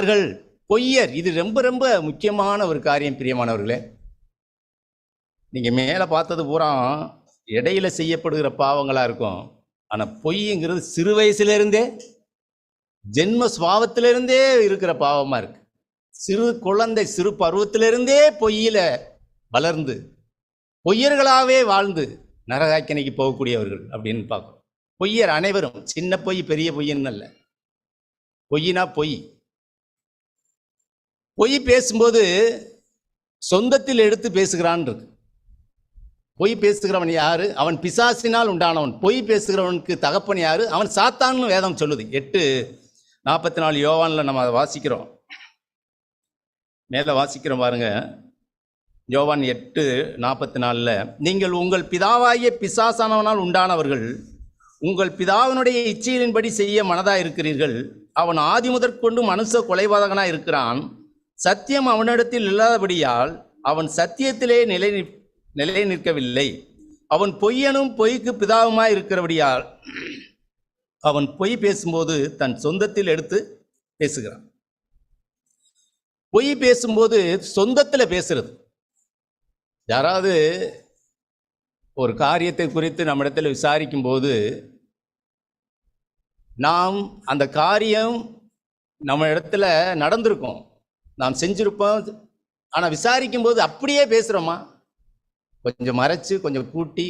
அவர்கள் பொய்யர். இது ரொம்ப ரொம்ப முக்கியமான ஒரு காரியம் பிரியமானவர்களே. நீங்கள் மேலே பார்த்தது பூரா இடையில செய்யப்படுகிற பாவங்களா இருக்கும். ஆனா பொய்ங்கிறது சிறு வயசுல இருந்தே ஜென்ம சுவாவத்திலிருந்தே இருக்கிற பாவமா இருக்கு. சிறு குழந்தை சிறு பருவத்திலிருந்தே பொய்யில வளர்ந்து பொய்யர்களாவே வாழ்ந்து நரகாக்கினைக்கு போகக்கூடியவர்கள் அப்படின்னு பார்க்குறோம். பொய்யர் அனைவரும் சின்ன பொய் பெரிய பொய்ன்னு அல்ல. பொய்னா பொய். பொய் பேசும்போது சொந்தத்தில் எடுத்து பேசுகிறான் இருக்கு. பொய் பேசுகிறவன் யாரு? அவன் பிசாசினால் உண்டானவன். பொய் பேசுகிறவனுக்கு தகப்பன் யாரு? அவன் சாத்தான்னு வேதம் சொல்லுது. எட்டு நாற்பத்தி நாலு யோவான்ல நம்ம அதை வாசிக்கிறோம். மேலே வாசிக்கிறோம் பாருங்க. யோவான் எட்டு நாற்பத்தி நாலில் நீங்கள் உங்கள் பிதாவாகிய பிசாசானவனால் உண்டானவர்கள் உங்கள் பிதாவினுடைய இச்சையின்படி செய்ய மனதாக இருக்கிறீர்கள் அவன் ஆதி முதற்கொண்டு மனுஷ கொலைவாதகனாக இருக்கிறான் சத்தியம் அவனிடத்தில் இல்லாதபடியால் அவன் சத்தியத்திலே நிலை நிலை நிற்கவில்லை அவன் பொய்யனும் பொய்க்கு பிதாவுமாய் இருக்கிறபடியால் அவன் பொய் பேசும்போது தன் சொந்தத்தில் எடுத்து பேசுகிறான். பொய் பேசும்போது சொந்தத்தில் பேசுறது. யாராவது ஒரு காரியத்தை குறித்து நம்மிடத்தில் விசாரிக்கும் போது நாம் அந்த காரியம் நம்ம இடத்துல நடந்திருக்கும். நாம் செஞ்சிருப்போம். ஆனால் விசாரிக்கும் போது அப்படியே பேசுகிறோமா கொஞ்சம் மறைச்சு கொஞ்சம் கூட்டி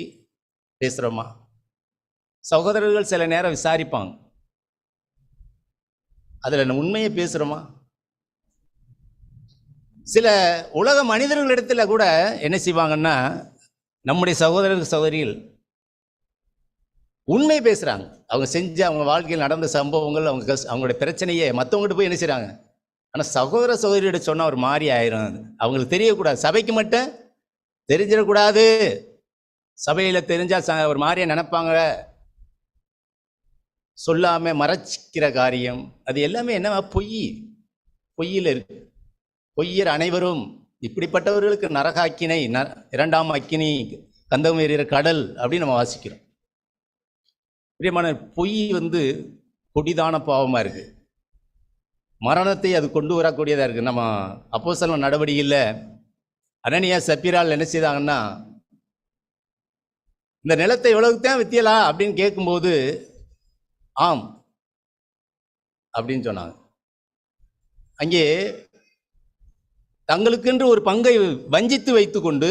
பேசுகிறோமா சகோதரர்கள் சில நேரம் விசாரிப்பாங்க. அதில் உண்மையை பேசுகிறோமா சில உலக மனிதர்களிடத்தில் கூட என்ன செய்வாங்கன்னா நம்முடைய சகோதரர்கள் சகோதரிகள் உண்மை பேசுகிறாங்க அவங்க செஞ்ச அவங்க வாழ்க்கையில் நடந்த சம்பவங்கள் அவங்க அவங்களுடைய பிரச்சனையே மற்றவங்ககிட்ட போய் என்ன செய்கிறாங்க ஆனால் சகோதர சகோதரியிட சொன்னால் ஒரு மாதிரி ஆயிரும் அது. அவங்களுக்கு தெரியக்கூடாது. சபைக்கு மட்டும் தெரிஞ்சிடக்கூடாது. சபையில் தெரிஞ்சால் ச ஒரு மாதிரியா நினைப்பாங்க. சொல்லாமல் மறைச்சிக்கிற காரியம். அது எல்லாமே என்னவா? பொய். பொய்யில் இருக்கு. பொய்யர் அனைவரும் இப்படிப்பட்டவர்களுக்கு நரகாக்கினை ந இரண்டாம் அக்கினி கந்தம் எறிகிற கடல் அப்படின்னு நம்ம வாசிக்கிறோம். பிரியமான பொய் வந்து கொடிதான பாவமாக இருக்குது மரணத்தை அது கொண்டு வரக்கூடியதாக இருக்குது நம்ம அப்போ சொல்ல நடவடிக்கையில் அனனியா சப்பிரால் என்ன செய்தாங்கன்னா இந்த நிலத்தை எவ்வளவுக்கு தான் வித்தியலா அப்படின்னு கேட்கும்போது ஆம் அப்படின்னு சொன்னாங்க. அங்கே தங்களுக்கென்று ஒரு பங்கை வஞ்சித்து வைத்துக்கொண்டு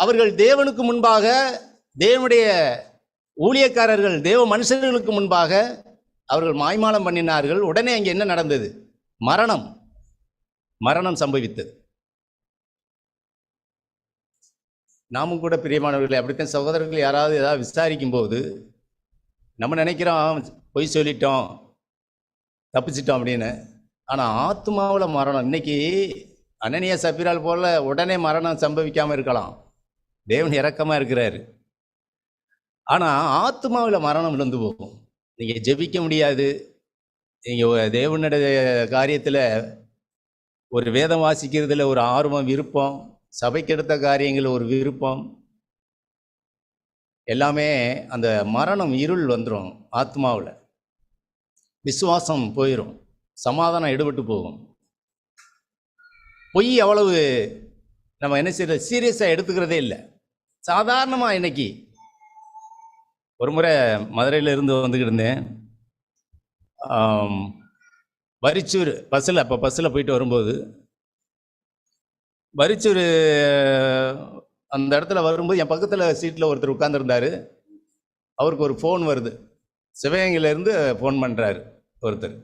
அவர்கள் தேவனுக்கு முன்பாக தேவனுடைய ஊழியக்காரர்கள் தேவ மனுஷர்களுக்கு முன்பாக அவர்கள் மாய்மாலம் பண்ணினார்கள். உடனே அங்கே என்ன நடந்தது? மரணம். மரணம் சம்பவித்தது. நாமும் கூட பிரியமானவர்களே அப்படித்தான் சகோதரர்கள் யாராவது ஏதாவது விசாரிக்கும் போது நம்ம நினைக்கிறோம் பொய் சொல்லிட்டோம் தப்பிச்சிட்டோம் அப்படின்னு. ஆனால் ஆத்மாவில் மரணம். இன்னைக்கு அனனியா சப்பிரால் போல உடனே மரணம் சம்பவிக்காமல் இருக்கலாம். தேவன் இறக்கமாக இருக்கிறாரு. ஆனால் ஆத்மாவில் மரணம் விழுந்து போகும். நீங்கள் ஜெபிக்க முடியாது. நீங்கள் தேவனுடைய காரியத்தில் ஒரு வேதம் வாசிக்கிறதுல ஒரு ஆர்வம் விருப்பம் சபைக்கு எடுத்த காரியங்கள் ஒரு விருப்பம். எல்லாமே அந்த மரணம் இருள் வந்துடும் ஆத்மாவில். விசுவாசம் போயிடும் சமாதானம் எடுபட்டு போகும். பொய் அவ்வளவு நம்ம என்ன செய்யறது சீரியஸாக எடுத்துக்கிறதே இல்லை. சாதாரணமாக இன்னைக்கு ஒரு முறை மதுரையிலிருந்து வந்துக்கிட்டு இருந்தேன். வரிச்சூர் பஸ்ஸில் அப்போ பஸ்ஸில் போயிட்டு வரும்போது வரிச்சூர் அந்த இடத்துல வரும்போது என் பக்கத்தில் சீட்டில் ஒருத்தர் உட்காந்துருந்தாரு அவருக்கு ஒரு ஃபோன் வருது. சிவகங்கையிலேருந்து ஃபோன் பண்ணுறாரு ஒருத்தர்.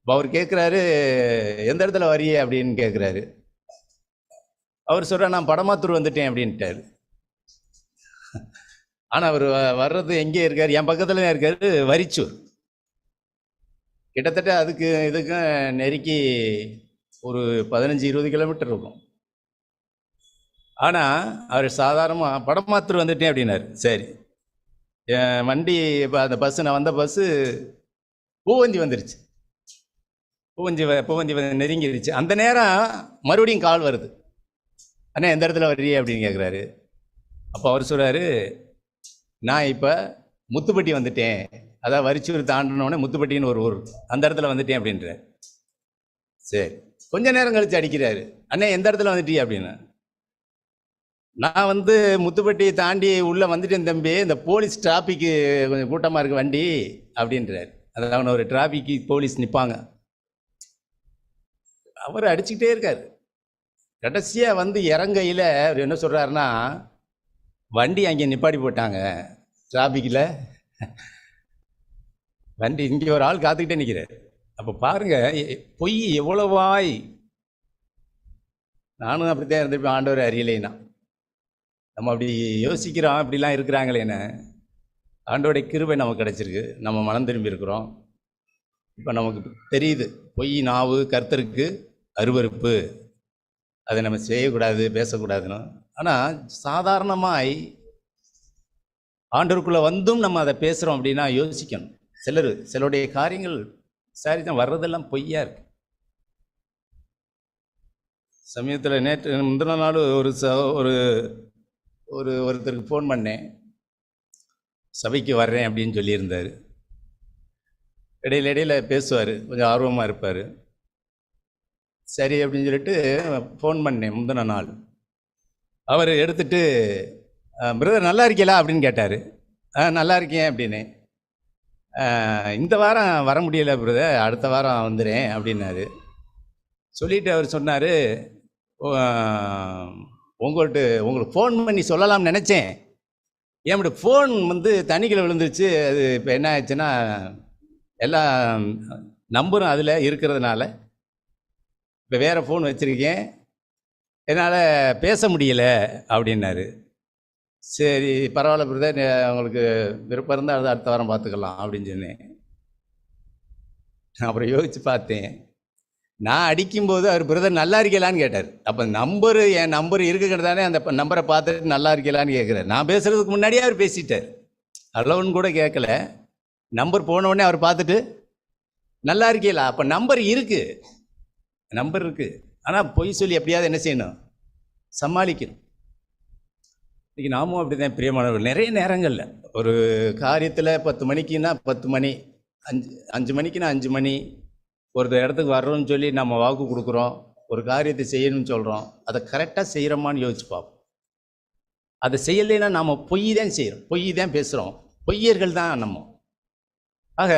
இப்போ அவர் கேட்குறாரு எந்த இடத்துல வரியே அப்படின்னு கேட்குறாரு அவர் சொல்கிறார் நான் படமாத்தூர் வந்துட்டேன் அப்படின்ட்டாரு. ஆனால் அவர் வ- வர்றது எங்கே இருக்கார்? என் பக்கத்தில் இருக்கார் வரிச்சூர். கிட்டத்தட்ட அதுக்கு இதுக்கும் நெருக்கி ஒரு பதினஞ்சு இருபது கிலோமீட்டர் இருக்கும். ஆனால் அவர் சாதாரணமாக படம் படமாத்தூர் வந்துட்டேன் அப்படின்னாரு. சரி. என் வண்டி இப்போ அந்த பஸ்ஸு நான் வந்த பஸ்ஸு பூவந்தி வந்துருச்சு. பூவந்தி வ- பூவந்தி வந்து நெருங்கிருச்சு. அந்த நேரம் மறுபடியும் கால் வருது. அண்ணா எந்த இடத்துல வர்றீ? அப்படின்னு கேட்குறாரு அப்போ அவர் சொல்கிறாரு நான் இப்போ முத்துப்பட்டி வந்துட்டேன். அதான் வரிச்சூர் தாண்டினோடனே முத்துப்பட்டின்னு ஒரு ஊர். அந்த இடத்துல வந்துட்டேன் அப்படின்றார் சரி. கொஞ்ச நேரம் கழித்து அடிக்கிறாரு. அண்ணே எந்த இடத்துல வந்துட்டீ அப்படின்னு. நான் வந்து முத்துப்பட்டி தாண்டி உள்ளே வந்துட்டேன் தம்பி. இந்த போலீஸ் டிராஃபிக்கு கொஞ்சம் கூட்டமாக இருக்கு வண்டி அப்படின்றாரு. அதாவது ஒரு டிராஃபிக்கு போலீஸ் நிற்பாங்க அவர் அடிச்சுக்கிட்டே இருக்கார். கடைசியாக வந்து இறங்கையில் அவர் என்ன சொல்கிறாருன்னா வண்டி அங்கே நிப்பாடி போட்டாங்க. டிராஃபிக்கில் வண்டி இங்கே ஒரு ஆள் காத்துக்கிட்டே நிற்கிறார் அப்போ பாருங்க பொய் எவ்வளவாய். நானும் அப்படித்தான் இருந்திருப்பேன் ஆண்டவர் அறியலைன்னா. நம்ம அப்படி யோசிக்கிறோம் இப்படிலாம் இருக்கிறாங்களேன்னு ஆண்டோடைய கிருபை நமக்கு கிடச்சிருக்கு. நம்ம மனம் திரும்பி இருக்கிறோம். இப்போ நமக்கு தெரியுது பொய் நாவு கர்த்தருக்கு அருவருப்பு. அதை நம்ம செய்யக்கூடாது பேசக்கூடாதுன்னு. ஆனால் சாதாரணமாய் ஆண்டவருக்குள்ளே வந்தும் நம்ம அதை பேசுகிறோம் அப்படின்னா யோசிக்கணும். சிலர் சிலருடைய காரியங்கள் சரி தான் வர்றதெல்லாம் பொய்யா இருக்கு. சமயத்தில் நேற்று முந்தின நாள் ஒரு ச ஒரு ஒரு ஒருத்தருக்கு ஃபோன் பண்ணேன். சபைக்கு வர்றேன் அப்படின்னு சொல்லியிருந்தார். இடையில இடையில பேசுவார். கொஞ்சம் ஆர்வமாக இருப்பார். சரி அப்படின்னு சொல்லிட்டு ஃபோன் பண்ணேன் முந்தின நாள். அவர் எடுத்துட்டு பிரதர் நல்லா இருக்கீங்களா அப்படின்னு கேட்டார். ஆ நல்லா இருக்கேன் அப்படின்னு. இந்த வாரம் வர முடியல பிரதர் அடுத்த வாரம் வந்துடுறேன் அப்படின்னாரு. சொல்லிட்டு அவர் சொன்னார் உங்கள்கிட்ட உங்களுக்கு ஃபோன் பண்ணி சொல்லலாம்னு நினச்சேன். என்னோட ஃபோன் வந்து தனிக்கில் விழுந்துருச்சு. அது இப்போ என்ன ஆச்சுன்னா எல்லாம் நம்பரும் அதில் இருக்கிறதுனால. இப்போ வேறு ஃபோன் வச்சுருக்கேன். என்னால் பேச முடியல அப்படின்னாரு. சரி பரவாயில்ல பிரதர் உங்களுக்கு விருப்பம் இருந்தால் அது அடுத்த வாரம் பார்த்துக்கலாம் அப்படின்னு சொன்னேன். அப்புறம் யோசித்து பார்த்தேன். நான் அடிக்கும்போது அவர் பிரதர் நல்லா இருக்கலான்னு கேட்டார். அப்போ நம்பரு என் நம்பர் இருக்குங்கிறது தானே அந்த நம்பரை பார்த்துட்டு நல்லா இருக்கலான்னு கேட்குறாரு நான் பேசுகிறதுக்கு முன்னாடியே அவர் பேசிட்டார். அளவுன்னு கூட கேட்கல நம்பர் போன உடனே அவர் பார்த்துட்டு நல்லா இருக்கீங்களா? அப்போ நம்பர் இருக்குது நம்பர் இருக்குது ஆனால் பொய் சொல்லி எப்படியாவது என்ன செய்யணும்? சமாளிக்கணும். இன்றைக்கி நாமும் அப்படி தான் பிரியமானவர்கள். நிறைய நேரங்களில் ஒரு காரியத்தில் பத்து மணிக்குன்னா பத்து மணி அஞ்சு அஞ்சு மணிக்குன்னா அஞ்சு மணி ஒரு இடத்துக்கு வர்றோம்னு சொல்லி நம்ம வாக்கு கொடுக்குறோம் ஒரு காரியத்தை செய்யணும்னு சொல்கிறோம் அதை கரெக்டாக செய்கிறோமான்னு யோசிச்சு பார்ப்போம். அதை செய்யலைன்னா நாம் பொய் தான் செய்கிறோம் பொய் தான் பேசுகிறோம் பொய்யர்கள் தான் நம்ம. ஆக